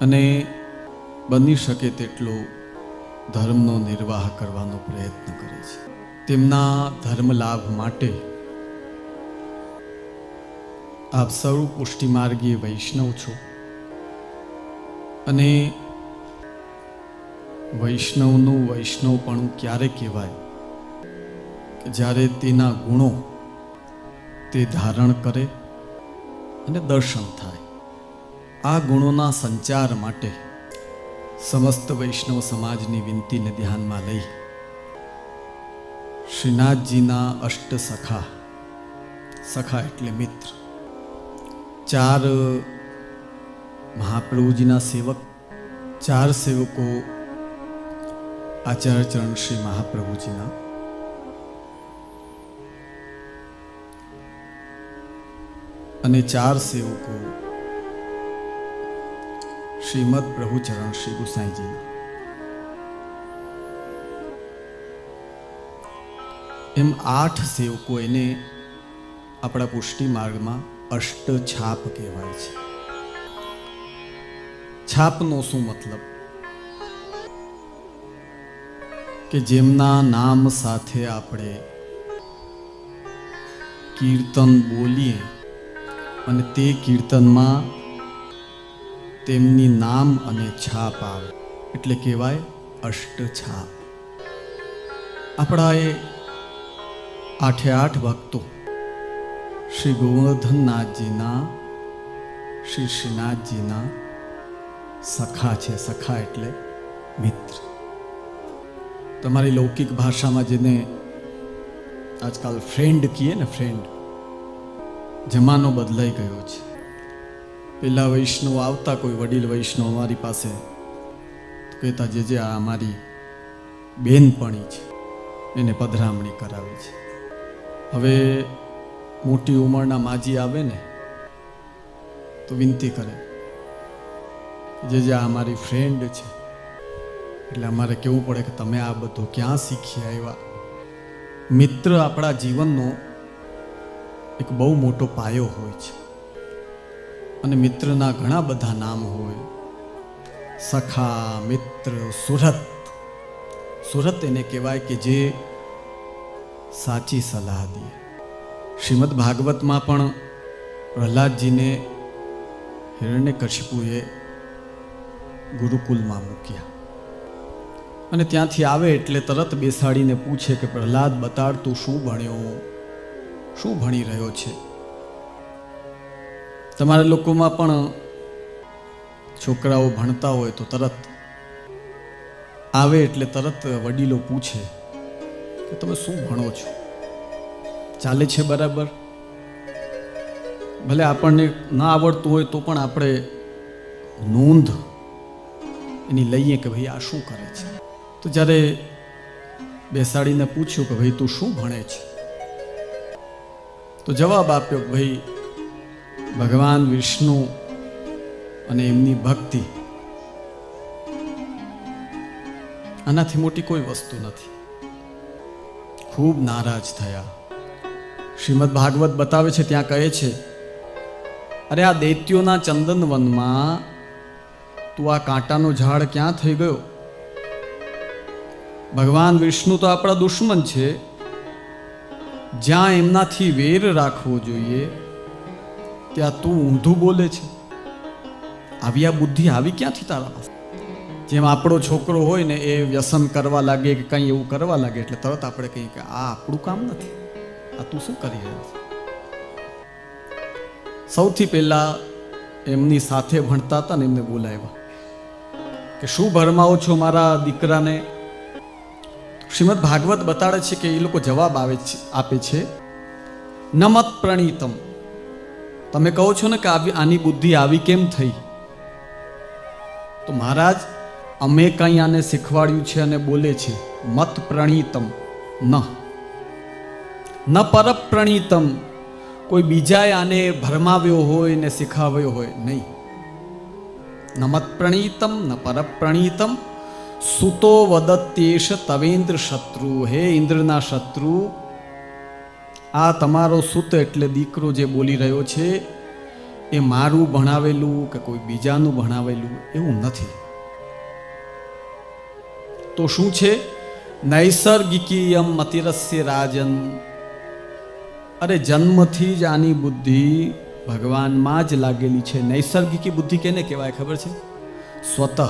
અને બની શકે તેટલો ધર્મનો નિર્વાહ કરવાનો પ્રયત્ન કરે છે. તેમના ધર્મ લાભ માટે આપ સૌ પુષ્ટિમાર્ગીય વૈષ્ણવ છો. અને વૈષ્ણવનું વૈષ્ણવપણું ક્યારે કહેવાય? કે જ્યારે તેના ગુણો તે ધારણ કરે અને દર્શન થાય. આ ગુણોના સંચાર માટે સમસ્ત વૈષ્ણવ સમાજની વિનંતીને ધ્યાનમાં લઈ શ્રીનાથજીના અષ્ટ સખા સખા એટલે મિત્ર, ચાર મહાપ્રભુજીના સેવક, ચાર સેવકો આચાર્ય ચરણ શ્રી મહાપ્રભુજીના. અને ચાર સેવકો શ્રીમદ પ્રભુચરણ શ્રી ગુસાઈજી એમ આઠ સેવકો એને આપણા પુષ્ટિ માર્ગમાં અષ્ટ છાપ કહેવાય છે. છાપનો શું મતલબ? કે જેમના નામ સાથે આપણે કીર્તન બોલીએ અને તે કીર્તનમાં તેમની નામ અને છાપ આવે. એટલે કહેવાય અષ્ટ છાપ આપણા એ આઠે આઠ ભક્તો શ્રી ગોવર્ધનનાથજીના, શ્રી શ્રીનાથજીના સખા છે, સખા એટલે મિત્ર. તમારી લૌકિક ભાષામાં જેને આજકાલ ફ્રેન્ડ કહીએ ને ફ્રેન્ડ જમાનો બદલાઈ ગયો છે. પેલા વૈષ્ણવ આવતા કોઈ વડીલ વૈષ્ણવ અમારી પાસે કહેતા, જે જે આ અમારી બેનપણી છે, એને પધરામણી કરાવે છે. હવે મોટી ઉંમરના માજી આવે ને, તો વિનંતી કરે, જે જે આ અમારી ફ્રેન્ડ છે, એટલે અમારે કેવું પડે કે તમે આ બધું ક્યાં શીખી આવ્યા? મિત્ર આપણા જીવનનો એક બહુ મોટો પાયો હોય છે. અને મિત્રના ઘણા બધા નામ હોય. સખા, મિત્ર, સુરત. સુરત એને કહેવાય કે જે સાચી સલાહ દે. શ્રીમદ ભાગવતમાં પણ પ્રહલાદજીને હિરણ્યકશિપુએ ગુરુકુલમાં મૂક્યા. અને ત્યાંથી આવે એટલે તરત બેસાડીને પૂછે કે પ્રહલાદ, બતાડ તું શું ભણ્યો? શું ભણી રહ્યો છે? તમારા લોકોમાં પણ છોકરાઓ ભણતા હોય તો તરત આવે એટલે તરત વડીલો પૂછે કે તમે શું ભણો છો? ચાલે છે બરાબર? ભલે આપણને ના આવડતું હોય તો પણ આપણે નોંધ એની લઈએ કે ભાઈ આ શું કરે છે? તો જ્યારે બેસાડીને પૂછ્યું કે ભાઈ તું શું ભણે છે? તો જવાબ આપ્યો કે ભાઈ ભગવાન વિષ્ણુ અને એમની ભક્તિ. આનાથી મોટી કોઈ વસ્તુ નથી. ખૂબ નારાજ થયા. શ્રીમદ ભાગવત બતાવે છે, ત્યાં કહે છે, અરે આ દૈત્યોના ચંદનવનમાં તું આ કાંટાનો ઝાડ ક્યાં થઈ ગયો? ભગવાન વિષ્ણુ તો આપણા દુશ્મન છે. જ્યાં એમનાથી વેર રાખવો જોઈએ ત્યાં તું ઊંધું બોલે છે. આવી આ બુદ્ધિ આવી ક્યાંથી તારા પાસે? જેમ આપણો છોકરો હોય ને એ વ્યસન કરવા લાગે કે કંઈ એવું કરવા લાગે એટલે તરત આપણે કહીએ કે આ આપણું કામ નથી. આ તું શું કરી રહ્યો છે? સૌથી પહેલાં એમની સાથે ભણતા હતા ને એમને બોલાવ્યા કે શું ભરમાવો છો મારા દીકરાને? શ્રીમદ ભાગવત બતાડે છે કે એ લોકો જવાબ આવે છે, આપે છે, નમત પ્રણીતમ. તમે કહો છો ને કે આની બુદ્ધિ આવી કેમ થઈ? તો મહારાજ, અમે કંઈ આને શીખવાડ્યું છે અને બોલે છે, મત પ્રણીતમ, ન. ન પરપ્રણીતમ. કોઈ બીજાએ આને ભરમાવ્યો હોય ને શીખાવ્યો હોય, નહીં. ન મત પ્રણીતમ, ન પરપ્રણીતમ. સુતો વદત્યેશ તવેન્દ્ર શત્રુ. હે ઇન્દ્રના શત્રુ આ તમારો સુત એટલે દીકરો જે બોલી રહ્યો છે, એ મારું ભણાવેલું કે કોઈ બીજાનું ભણાવેલું એવું નથી. તો શું છે? નૈસર્ગિકીયમ મતિરસ્ય રાજન. અરે જન્મથી જ આની બુદ્ધિ ભગવાનમાં જ લાગેલી છે. નૈસર્ગિકી બુદ્ધિ કેને કહેવાય ખબર છે? સ્વતઃ.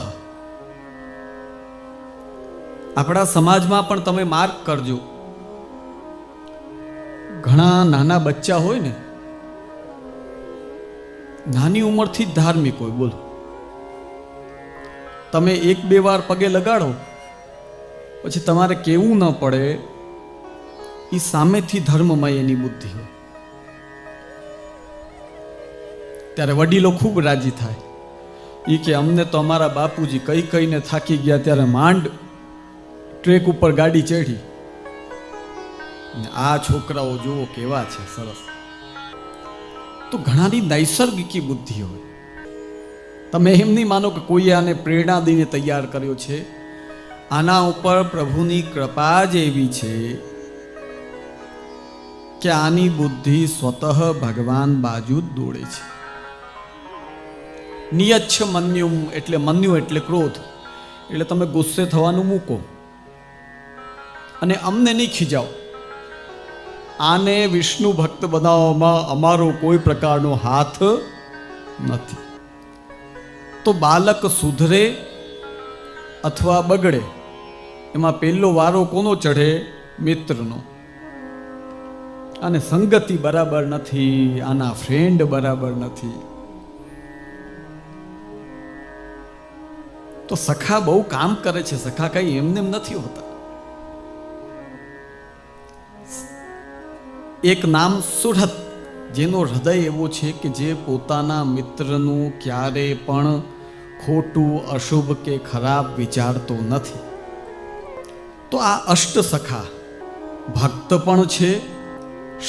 આપણા સમાજમાં પણ તમે માર્ક કરજો. ઘણા નાના બચ્ચા હોય ને, નાની ઉંમરથી જ ધાર્મિક હોય, બોલો. તમે એક બે વાર પગે લગાડો, પછી તમારે કેવું ન પડે એ સામેથી ધર્મમાં એની બુદ્ધિ હોય. ત્યારે વડીલો ખૂબ રાજી થાય. એ કે, અમને તો અમારા બાપુજી કઈ કઈને થાકી ગયા, ત્યારે માંડ ટ્રેક ઉપર ગાડી ચઢી. આ છોકરાઓ જુઓ કેવા છે, સરસ. તો ઘણાની નૈસર્ગિકી બુદ્ધિ હોય. તમે એમ નહીં માનો કે કોઈએ આને પ્રેરણા દઈને તૈયાર કર્યો છે. આના ઉપર પ્રભુની કૃપા જ એવી છે કે આની બુદ્ધિ સ્વતઃ ભગવાન બાજુ જ દોડે છે. નિયચ્છ મન્યુમ એટલે મન્યુ એટલે ક્રોધ. એટલે તમે ગુસ્સે થવાનું મૂકો. અને અમને નહીં ખીજાવ. આને વિષ્ણુ ભક્ત બનાવવામાં અમારો કોઈ પ્રકારનો હાથ નથી. તો બાલક સુધરે અથવા બગડે, એમાં પહેલો વારો કોનો ચઢે? મિત્રનો. અને સંગતિ બરાબર નથી, આના ફ્રેન્ડ બરાબર નથી. તો સખા બહુ કામ કરે છે, સખા કઈ એમને એમ નથી હોતા. એક નામ સુરત, જેનો હૃદય એવો છે કે જે પોતાના મિત્રનું ક્યારે પણ ખોટું, અશુભ કે ખરાબ વિચારતો નથી. તો આ અષ્ટ સખા ભક્ત પણ છે,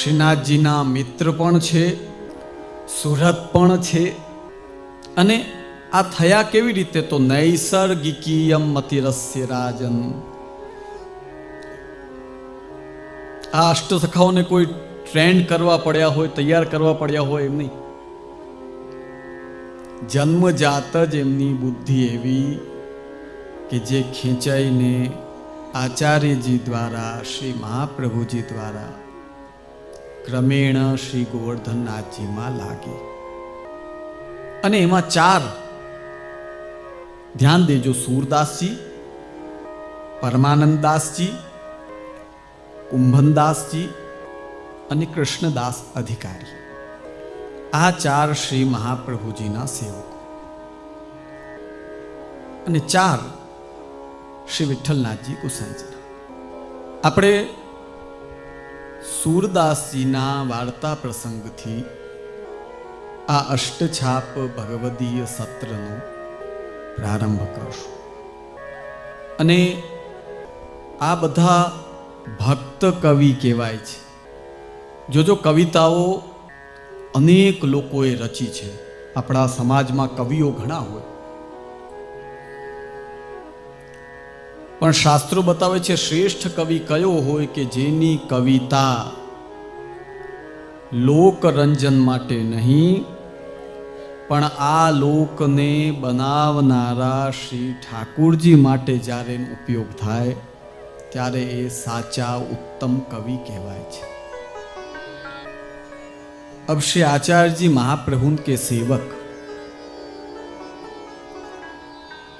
શ્રીનાથજીના મિત્ર પણ છે, સુરત પણ છે. અને આ થયા કેવી રીતે? તો નૈસર્ગિકીયમ મતિરસ્ય રાજન આ અષ્ટ સખાઓને કોઈ ટ્રેન્ડ કરવા પડ્યા હોય, તૈયાર કરવા પડ્યા હોય એમ નહીં. જન્મજાત જ એમની બુદ્ધિ એવી કે જે ખેંચાઈને આચાર્યજી દ્વારા, શ્રી મહાપ્રભુજી દ્વારા ક્રમેણ શ્રી ગોવર્ધનનાથજીમાં લાગી. અને એમાં ચાર. ધ્યાન દેજો, સૂરદાસજી, પરમાનંદદાસજી કુંભનદાસજી અને કૃષ્ણદાસ અધિકારી. આ ચાર શ્રી મહાપ્રભુજીના સેવકો. અને ચાર શ્રી વિઠ્ઠલનાથજી ગુસાઈજી આપણે સૂરદાસજીના વાર્તા પ્રસંગથી આ અષ્ટછાપ ભગવદીય સત્રનો પ્રારંભ કરશું. અને આ બધા ભક્ત કવિ કહેવાય છે. જોજો કવિતાઓ અનેક લોકોએ રચી છે. આપણા સમાજમાં કવિઓ ઘણા હોય. પણ શાસ્ત્રો બતાવે છે, શ્રેષ્ઠ કવિ કયો હોય કે જેની કવિતા લોકરંજન માટે નહીં, પણ આ લોકને બનાવનારા શ્રી ઠાકુરજી માટે જ્યારે ઉપયોગ થાય ત્યારે એ સાચા ઉત્તમ કવિ કહેવાય છે अब श्री आचार्य जी महाप्रभु के सेवक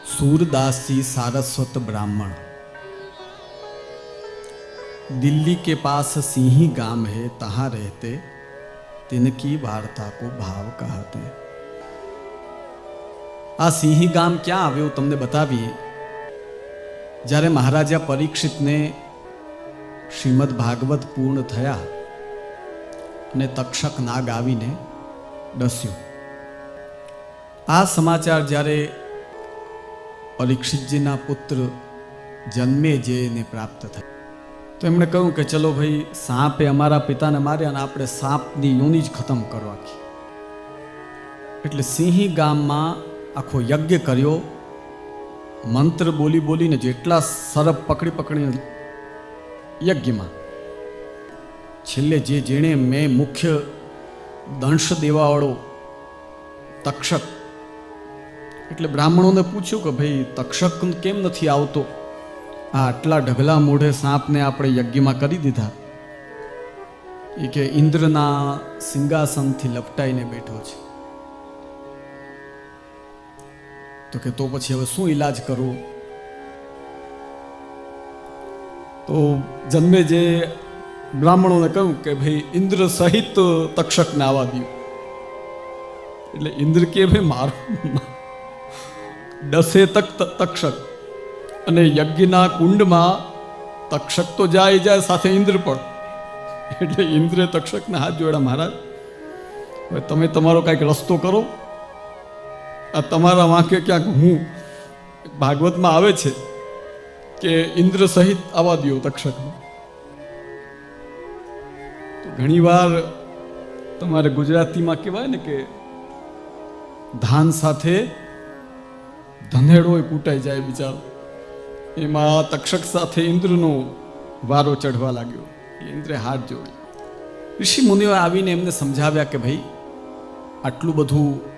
सूरदास जी सारस्वत ब्राह्मण दिल्ली के पास सिंही गांव है तहाँ रहते तिनकी वार्ता को भाव कहते આ સિંહી ગામ ક્યાં આવ્યું તમને બતાવીએ જ્યારે મહારાજા પરીક્ષિતને શ્રીમદ ભાગવત પૂર્ણ થયા અને તક્ષક નાગ આવીને ડસ્યો. આ સમાચાર જ્યારે પરીક્ષિતજીના પુત્ર જન્મે જેને પ્રાપ્ત થાય. તો એમણે કહ્યું કે ચલો ભાઈ, સાપે અમારા પિતાને માર્યા અને આપણે સાપની યોની જ ખતમ કરવા એટલે સિંહી ગામમાં આખો યજ્ઞ કર્યો. મંત્ર બોલી બોલીને જેટલા સરપ પકડી પકડીને યજ્ઞમાં, છેલ્લે જે જેણે મેં મુખ્ય દંશ દેવાવાળો તક્ષક, એટલે બ્રાહ્મણોને પૂછ્યું કે ભાઈ, તક્ષક કેમ નથી આવતો? આ આટલા ઢગલા મોઢે સાપને આપણે યજ્ઞમાં કરી દીધા. એ કે ઇન્દ્રના સિંહાસનથી લપટાઈને બેઠો છે. તો કે તો પછી હવે શું ઈલાજ કરવો તો જન્મે જે બ્રાહ્મણોને કહ્યું કે ભાઈ ઇન્દ્ર સહિત તક્ષકને આવવા દો એટલે ઇન્દ્ર કે ભાઈ મારો દસે તક તક્ષક. અને યજ્ઞના કુંડમાં તક્ષક તો જાય જાય સાથે ઇન્દ્ર પણ. એટલે ઇન્દ્રે તક્ષકને હાથ જોડ્યા મહારાજ. હવે તમે તમારો કાંઈક રસ્તો કરો. આ તમારા વાંકે ક્યાંક હું ભાગવતમાં આવે છે કે ઇન્દ્ર સહિત આવા દો તક્ષકને. તો ઘણીવાર તમારે ગુજરાતીમાં કહેવાય ને કે ધાન સાથે ધનેડો કૂટાઈ જાય બિચારો. એમાં તક્ષક સાથે ઇન્દ્રનો વારો ચઢવા લાગ્યો. ઇન્દ્રે હાથ જોડી. ઋષિ મુનિઓ આવીને એમને સમજાવ્યા કે ભાઈ, આટલું બધું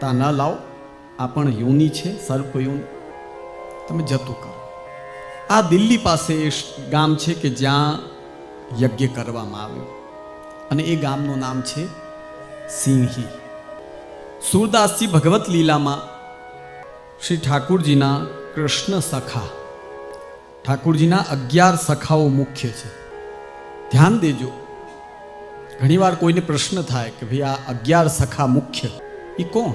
ક્રૂરતા ન લાવો. આ પણ યોની છે, સર્પ યોની. તમે જતું કરો. આ દિલ્હી પાસે એ ગામ છે કે જ્યાં યજ્ઞ કરવામાં આવ્યું. અને એ ગામનું નામ છે સિંહી. સુરદાસજી ભગવત લીલામાં શ્રી ઠાકુરજીના કૃષ્ણ સખા. ઠાકુરજીના અગિયાર સખાઓ મુખ્ય છે. ધ્યાન દેજો. ઘણીવાર કોઈને પ્રશ્ન થાય કે ભાઈ આ અગિયાર સખા મુખ્ય એ કોણ?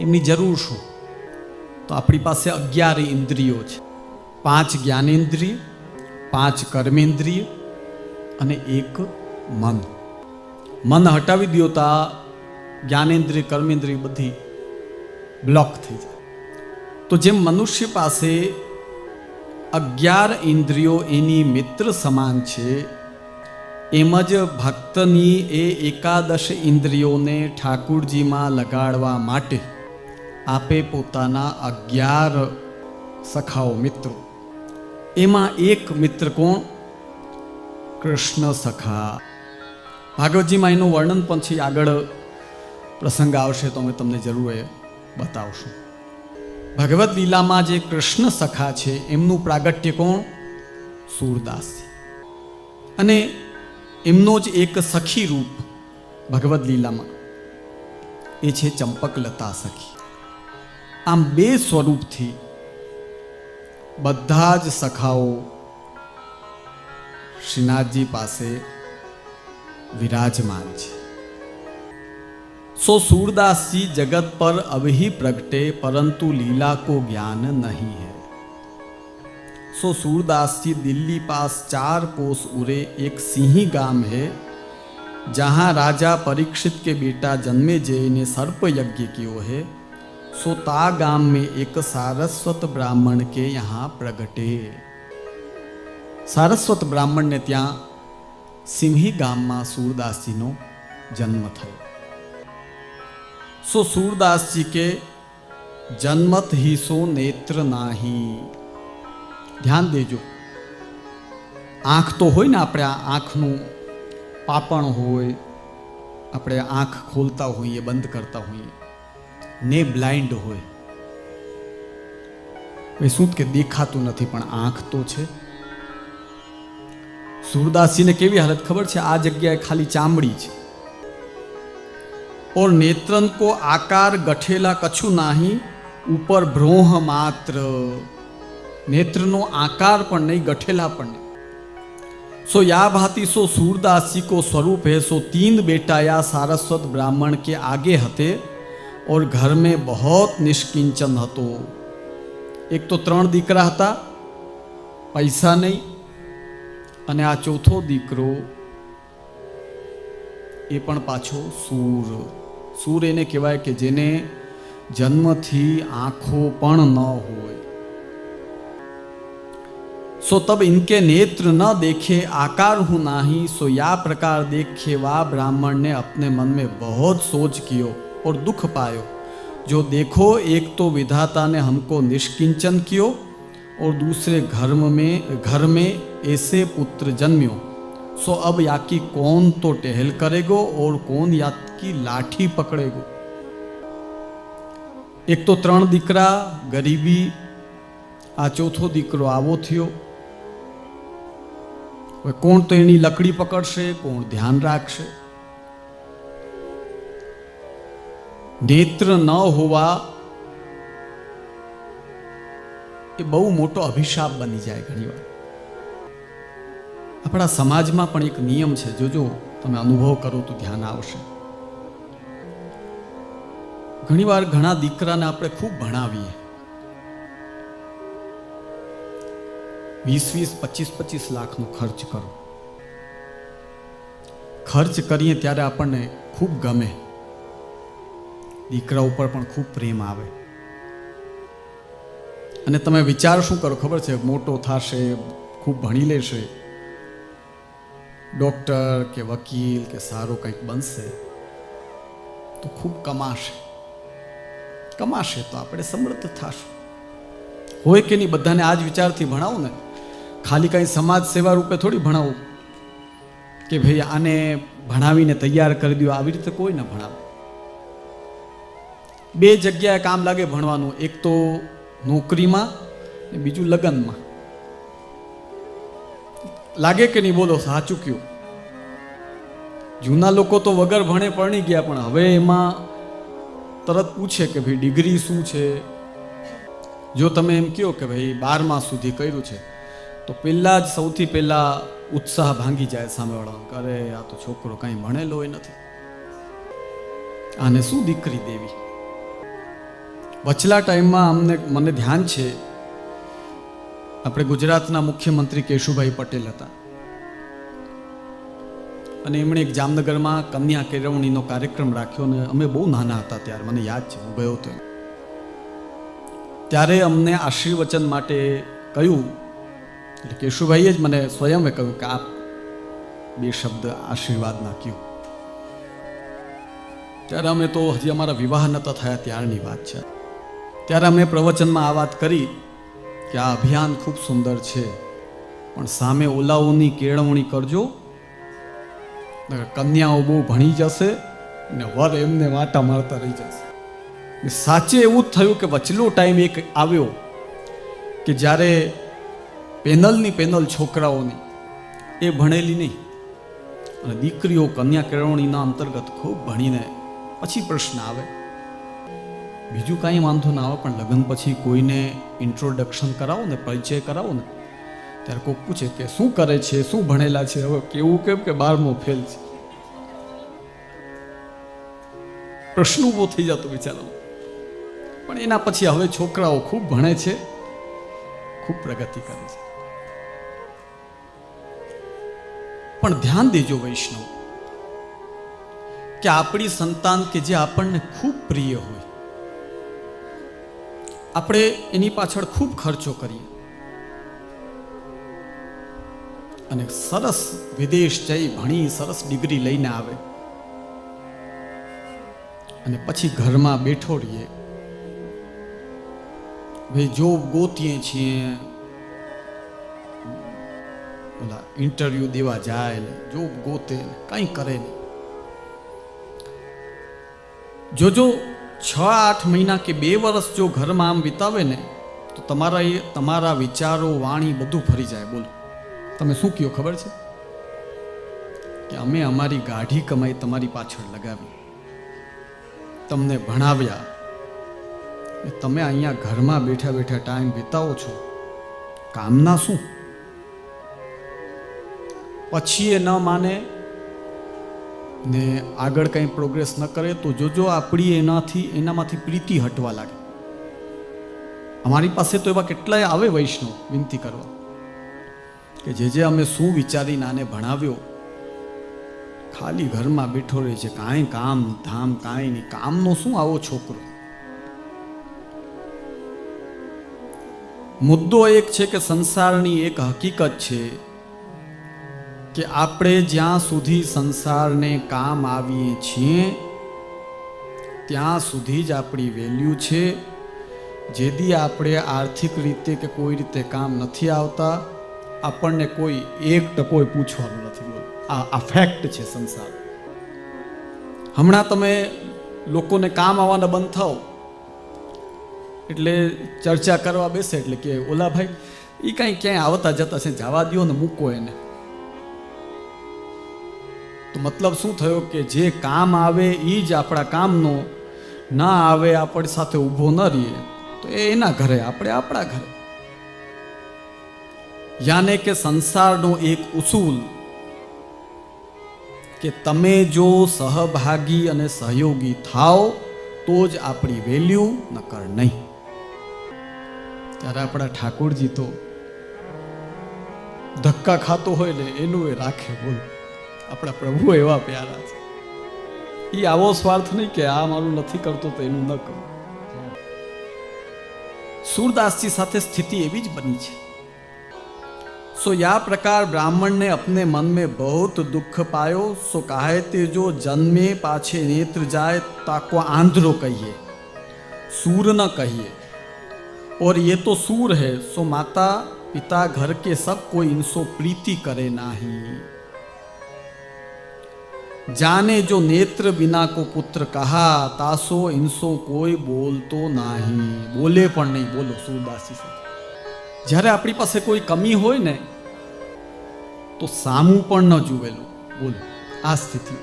એમની જરૂર શું? તો આપણી પાસે અગિયાર ઇન્દ્રિયો છે. પાંચ જ્ઞાનેન્દ્રિય, પાંચ કર્મેન્દ્રિય અને એક મન. મન હટાવી દો તો જ્ઞાનેન્દ્રિય, કર્મેન્દ્રિય બધી બ્લોક થઈ જાય. તો જેમ મનુષ્ય પાસે અગિયાર ઇન્દ્રિયો એની મિત્ર સમાન છે એમ જ ભક્તની એ એકાદશ ઇન્દ્રિયોને ઠાકુરજીમાં લગાડવા માટે આપે પોતાના અગિયાર સખાઓ મિત્રો. એમાં એક મિત્ર કોણ? કૃષ્ણ સખા. ભાગવતજીમાં એનું વર્ણન પછી આગળ પ્રસંગ આવશે તો અમે તમને જરૂર એ બતાવશું. ભગવદ્ લીલામાં જે કૃષ્ણ સખા છે, એમનું પ્રાગટ્ય કોણ? સૂરદાસ. અને એમનો જ એક સખી રૂપ ભગવદ્ લીલામાં. એ છે ચંપકલતા સખી. આમ બે સ્વરૂપથી બધા જ સખાઓ શ્રીનાથજી પાસે વિરાજમાન છે. સો સૂરદાસજી જગત પર અવહી પ્રગટે, પરંતુ લીલા કો જ્ઞાન નહીં હૈ. सो सूरदास जी दिल्ली पास चार कोस उरे एक सिंही गांव है जहाँ राजा परीक्षित के बेटा जन्मे जय ने सर्प यज्ञ कियो है सो ता गांव में एक सारस्वत ब्राह्मण के यहाँ प्रगटे સારસ્વત બ્રાહ્મણને ત્યાં સિંહી ગામમાં સૂરદાસજીનો જન્મ થયો सो सूरदास जी के जन्मत ही सो नेत्र नाही ધ્યાન દેજો. આંખ તો હોય ને આપણે, આ આંખનું પાપણ હોય, આપણે આંખ ખોલતા હોઈએ, બંધ કરતા હોઈએ, ને બ્લાઇન્ડ હોય. એ શું કે દેખાતું નથી, પણ આંખ તો છે. સુરદાસીને કેવી હાલત ખબર છે? આ જગ્યાએ ખાલી ચામડી છે. ઓર નેત્રન કો આકાર ગઠેલા કછું નાહી, ઉપર ભ્રોહ માત્ર. नेत्रनो आकार पण नहीं गठेला पण नहीं सो या भांति सो सूरदास जी को स्वरूप है सो तीन बेटा या सारस्वत ब्राह्मण के आगे हते और घर में बहुत निष्किंचन હતો એક તો ત્રણ દીકરા હતા પૈસા નહીં અને આ ચોથો દીકરો એ પણ પાછો સૂર સૂર એને કહેવાય કે જેને જન્મથી આંખો પણ ન હોય सो तब इनके नेत्र न देखे आकार हूँ नाही सो या प्रकार देखे वा ब्राह्मण ने अपने मन में बहुत सोच कियो और दुख पायो जो देखो एक तो विधाता ने हमको निष्किंचन कियो और दूसरे घर में घर में ऐसे पुत्र जन्म्यो सो अब याकी कौन तो टहल करेगो और कौन याकी लाठी पकड़ेगो એક તો ત્રણ દીકરા ગરીબી આ ચોથો દીકરો આવો થયો હવે કોણ તો એની લકડી પકડશે, કોણ ધ્યાન રાખશે? નેત્ર ન હોવા એ બહુ મોટો અભિશાપ બની જાય ઘણીવાર. આપણા સમાજમાં પણ એક નિયમ છે જોજો તમે અનુભવ કરો તો ધ્યાન આવશે. ઘણીવાર ઘણા દીકરાને આપણે ખૂબ ભણાવીએ. વીસ વીસ પચીસ પચીસ લાખનો ખર્ચ કરો. ખર્ચ કરીએ ત્યારે આપણને ખૂબ ગમે. દીકરા ઉપર પણ ખૂબ પ્રેમ આવે. અને તમે વિચાર શું કરો ખબર છે? મોટો થશે, ખૂબ ભણી લેશે. ડૉક્ટર કે વકીલ કે સારો કંઈક બનશે, તો ખૂબ કમાશે. કમાશે તો આપણે સમૃદ્ધ થશું. હોય કે નહીં, બધાને આ જ વિચારથી ભણાવું ને ખાલી કાંઈ સમાજ સેવા રૂપે થોડી ભણાવું. કે ભાઈ આને ભણાવીને તૈયાર કરી દો આવી રીતે કોઈ ન ભણાવે. બે જગ્યાએ કામ લાગે ભણવાનું, એક તો નોકરીમાં ને બીજું લગ્નમાં. લાગે કે નહીં? બોલો, સાચું કયું. જૂના લોકો તો વગર ભણે પરણી ગયા, પણ હવે એમાં તરત પૂછે કે ભાઈ ડિગ્રી શું છે? જો તમે એમ કહો કે ભાઈ બારમા સુધી કર્યું છે. તો પહેલાં જ સૌથી પહેલાં ઉત્સાહ ભાંગી જાય સામેવાળાનો અરે, આ તો છોકરો કાંઈ ભણેલો નથી. આને શું દીકરી દેવી? વચલા ટાઈમમાં અમને, મને ધ્યાન છે, આપણે ગુજરાતના મુખ્યમંત્રી કેશુભાઈ પટેલ હતા. અને એમણે એક જામનગરમાં કન્યા કેળવણીનો કાર્યક્રમ રાખ્યો અને અમે બહુ નાના હતા ત્યારે, મને યાદ છે, હું ગયો હતો. ત્યારે અમને આશીર્વચન માટે કહ્યું એટલે કેશુભાઈએ જ મને સ્વયંએ કહ્યું કે આપ બે શબ્દ આશીર્વાદ નાખ્યું. ત્યારે અમે તો હજી અમારા વિવાહ નતા થયા ત્યારની વાત છે. ત્યારે અમે પ્રવચનમાં આ વાત કરી કે આ અભિયાન ખૂબ સુંદર છે. પણ સામે ઓલાઓની કેળવણી કરજો. કન્યાઓ બહુ ભણી જશે ને વર એમને વાટા મારતા રહી જશે. સાચે એવું જ થયું કે વચલો ટાઈમ એક આવ્યો કે જ્યારે પેનલની પેનલ છોકરાઓની. એ ભણેલી નહીં. અને દીકરીઓ કન્યા કેળવણીના અંતર્ગત ખૂબ ભણીને પછી પ્રશ્ન આવે. બીજું કાંઈ વાંધો ના આવે, પણ લગ્ન પછી કોઈને ઇન્ટ્રોડક્શન કરાવો ને, પરિચય કરાવો ને, ત્યારે કોઈક પૂછે કે શું કરે છે, શું ભણેલા છે, હવે કેવું, કેમ કે બારમો ફેલ છે. પ્રશ્ન ઊભો થઈ જતો બિચારો પણ એના પછી હવે છોકરાઓ ખૂબ ભણે છે, ખૂબ પ્રગતિ કરે છે. પણ ધ્યાન દેજો વૈષ્ણવ, કે આપણી સંતાન કે જે આપણને ખૂબ પ્રિય હોય, આપણે એની પાછળ ખૂબ ખર્ચો કરીએ. અને સરસ વિદેશ જઈ ભણી સરસ ડિગ્રી લઈને આવે. અને પછી ઘરમાં બેઠો રહીએ. ભાઈ જોબ ગોતીએ છીએ ઓલા ઇન્ટરવ્યુ દેવા જાય ને જોબ ગોતે ને, કંઈ કરે નહીં. જોજો છ આઠ મહિના કે બે વર્ષ જો ઘરમાં આમ વિતાવે ને, તો તમારા એ, તમારા વિચારો, વાણી બધું ફરી જાય, બોલો. તમે શું કહો ખબર છે? કે અમે અમારી ગાઢી કમાઈ તમારી પાછળ લગાવી. તમને ભણાવ્યા. તમે અહીંયા ઘરમાં બેઠા બેઠા ટાઈમ વિતાવો છો. કામના શું? પછી એ ન માને ને આગળ કંઈ પ્રોગ્રેસ ન કરે તો જોજો આપણી એનાથી, એનામાંથી પ્રીતિ હટવા લાગે. અમારી પાસે તો એવા કેટલાય આવે વૈષ્ણવ વિનંતી કરવા કે જે જે અમે શું વિચારીને આને ભણાવ્યો, ખાલી ઘરમાં બેઠો રહે છે, કાંઈ કામ, ધામ, કાંઈ નહીં, કામનો શું આવો છોકરો? મુદ્દો એક છે કે સંસારની એક હકીકત છે કે આપણે જ્યાં સુધી સંસારને કામ આવીએ છીએ, ત્યાં સુધી જ આપણી વેલ્યુ છે. જેથી આપણે આર્થિક રીતે કે કોઈ રીતે કામ નથી આવતા, આપણને કોઈ એક ટકોય પૂછવાનું નથી આ આ ફેક્ટ છે સંસાર. હમણાં તમે લોકોને કામ આવવાના બંધ થાવ એટલે ચર્ચા કરવા બેસે એટલે કે, ઓલા ભાઈ એ કાંઈ ક્યાંય આવતા જતા છે, જવા દો ને મૂકો એને. તો મતલબ શું થયો કે જે કામ આવે એ જ આપણા કામનો ના આવે, આપણી સાથે ઊભો ન રહીએ. તો એ એના ઘરે, આપણે આપણા ઘરે. યાને કે સંસારનો એક ઉસૂલ કે તમે જો સહભાગી અને સહયોગી થાઓ, તો જ આપણી વેલ્યુ નકર નહીં. ત્યારે આપણા ઠાકોરજી તો ધક્કા ખાતો હોય ને એનું એ રાખે બોલો. આપણા પ્રભુ એવા પ્યારા છે એ આવો સ્વાર્થ નહીં કે આ મારું નથી કરતો તો એનું ન કરું सूरदास સાથે સ્થિતિ એવી જ બની છે सो या प्रकार ब्राह्मण ने अपने मन में बहुत दुख पायो सो काहे ते जो जन्मे पाछे नेत्र जाए ताको आंध्रो कहिए सूर न कहिए और ये तो सूर है सो माता पिता घर के सब कोई इनसो प्रीति करे नाही जाने जो नेत्र बिना को पुत्र कहा तासो इनसो कोई बोलतो नाही બોલે પણ નહીં બોલો સુરદાસજી સાથે જ્યારે આપણી પાસે કોઈ કમી હોય ને તો સામું પણ ન જુવેલું બોલો આ સ્થિતિ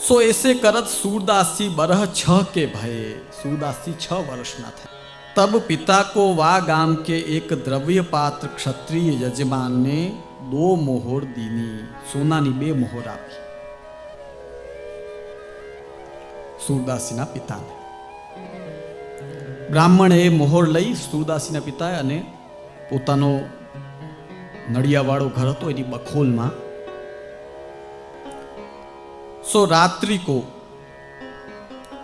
સો એસે કરત सूरदासी बरह छ के भये सूरदासी छ वर्षना था तब पिता को वा गाम के एक द्रव्य पात्र क्षत्रिय यजमान ने દો મોહર દીની, સોનાની બે મોહર આપી. સુરદાસીના પિતાને. બ્રાહ્મણે એ મોહર લઈ સુરદાસીના પિતાએ અને પોતાનો નડિયાવાળો ઘર હતો એની બખોલમાં. સો રાત્રિ કો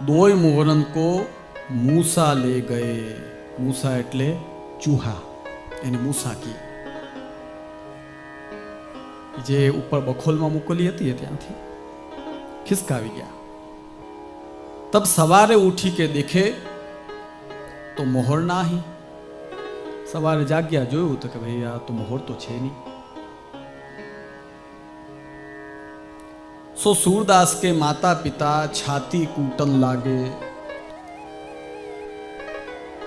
દોય મોહરન કો મૂસા લે ગયે. મૂસા એટલે ચૂહા. એને મૂસા કી જે ઉપર બખોલમાં મૂકેલી હતી ત્યાંથી ખિસકાવી ગયા તબ સવારે ઉઠી કે દેખે તો મોહર નાહી સવારે જાગ્યા જોયું તો કે ભાઈ આ તો મોહર તો છે નહીં સો સૂરદાસ કે માતા પિતા છાતી કૂટન લાગે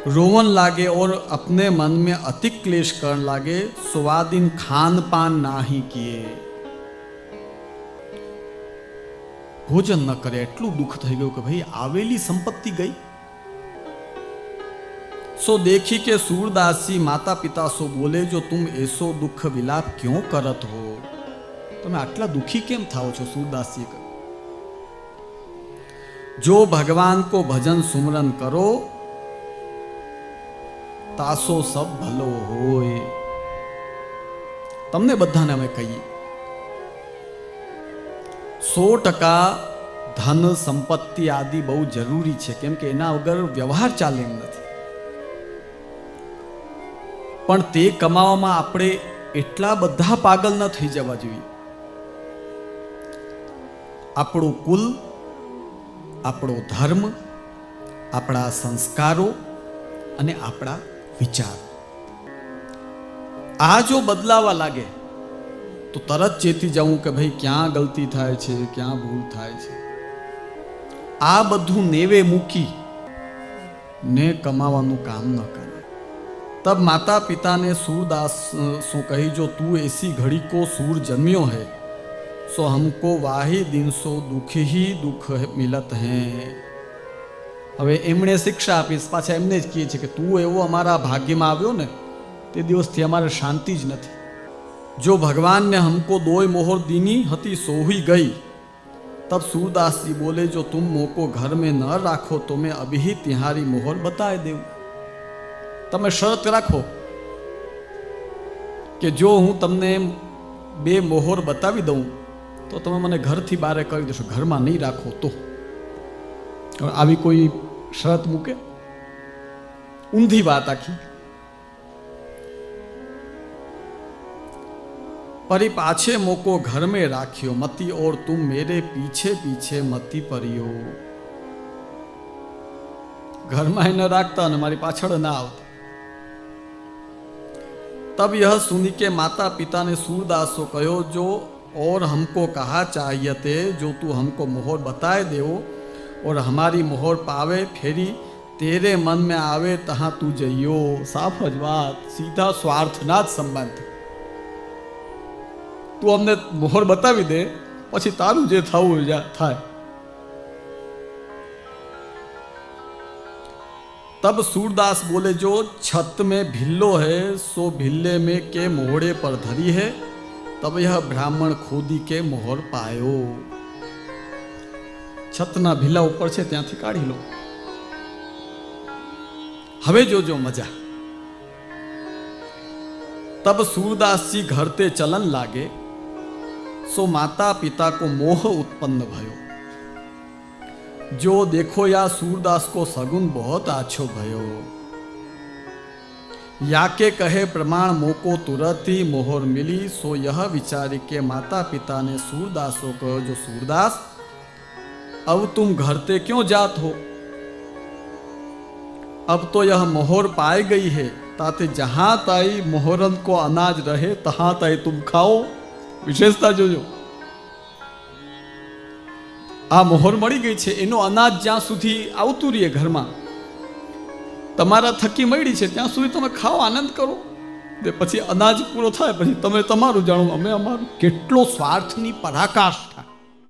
रोवन लागे और अपने मन में अति क्लेश करने लागे, सुवादिन खान पान ना ही किए। भोजन न करे, एटलू दुख थी गए भाई, आवेली संपत्ति गई। सो देखी के सूरदासी माता पिता सो बोले, जो तुम ऐसो दुख विलाप क्यों करत हो? तुम आटला दुखी केम थाओ छो सूरदासी जो भगवान को भजन सुमरन करो તાસો સબ ભલો હોય. તમને બધાને અમે કહીએ, સો ટકા ધન સંપત્તિ આદિ બહુ જરૂરી છે, કેમ કે એના વગર વ્યવહાર ચાલે એમ નથી. પણ તે કમાવામાં આપણે એટલા બધા પાગલ ન થઈ જવા જોઈએ. આપણું કુલ, આપણો ધર્મ, આપણા સંસ્કારો અને આપણા વિચાર. આ જો બદલાવા લાગે, તો તરત ચેતી જવું કે ભાઈ ક્યાં ગલતી થાય છે, ક્યાં ભૂલ થાય છે. આ બધું નેવે મૂકી ને કમાવાનું કામ ન કરે. તબ માતા પિતાને સુરદાસ શું કહી, જો તું એસી ઘડી કો સૂર જન્મ્યો હૈ, સો હમકો વાહી દિન સો દુઃખ હી દુઃખ મિલત હૈ. હવે એમણે શિક્ષા આપી પાછા એમને જ કહે છે કે તું એવો અમારા ભાગ્યમાં આવ્યો ને, તે દિવસથી અમારે શાંતિ જ નથી. જો ભગવાનને હમકો દોય મોહર દીની હતી સોહી ગઈ. તબ સુરદાસજી બોલે, જો તુમ મોકો ઘર મેં ન રાખો તો મેં અભી તિહારી મોહર બતાવી દેવું. તમે શરત રાખો કે જો હું તમને બે મોહર બતાવી દઉં, તો તમે મને ઘરથી બહાર કરી દેશો. ઘરમાં નહીં રાખો તો. આવી કોઈ શરત મૂકે ઊંધી વાત આખી परी पाछे मोको घर में राखियो मती और तुम मेरे पीछे पीछे मती परियो ઘરમાં ન રાખતા અને મારી પાછળ ના આવતા तब यह सुनी के माता पिता ने सूरदास को कहो जो और हमको कहा चाहिए थे जो तू हमको मोहर बताए देओ और हमारी मोहर पावे फेरी तेरे मन में आवे तहाँ तू जइयो साफ જ વાત સીધા સ્વાર્થના જ સંબંધ તું અમને મોહર બતાવી દે પછી તારું જે થવું હોય થાય तब सूरदास बोले जो छत में भिल्लो है सो भिल्ले में के मोहड़े पर धरी है तब यह બ્રાહ્મણ ખોદી કે મોહર પાયો છતના ભીલા ઉપર છે ત્યાંથી કાઢી લો હવે જોજો મજા तब सूरदास जी घर ते चलन लागे सो माता पिता को मोह उत्पन्न भयो जो देखो या सूरदास को सगुन बहुत आछो भयो याके कहे प्रमाण मोको तुरंत ही मोहर मिली सो यह विचारी के माता पिता ने सूरदास को कहो जो सूरदास अब तुम घर ते क्यों जात हो अब तो यह मोहर पाई गई है ताते जहां ताई मोहरन को अनाज रहे तहां ताई तुम खाओ વિશેષતા જોજો આ મોહર મળી ગઈ છે એનો અનાજ જ્યાં સુધી આવતું રહીએ ઘરમાં તમારા થકી મળી છે ત્યાં સુધી તમે ખાઓ આનંદ કરો તે પછી અનાજ પૂરો થાય પછી તમે તમારું જાણો અમે અમારું કેટલો સ્વાર્થની પરાકાશ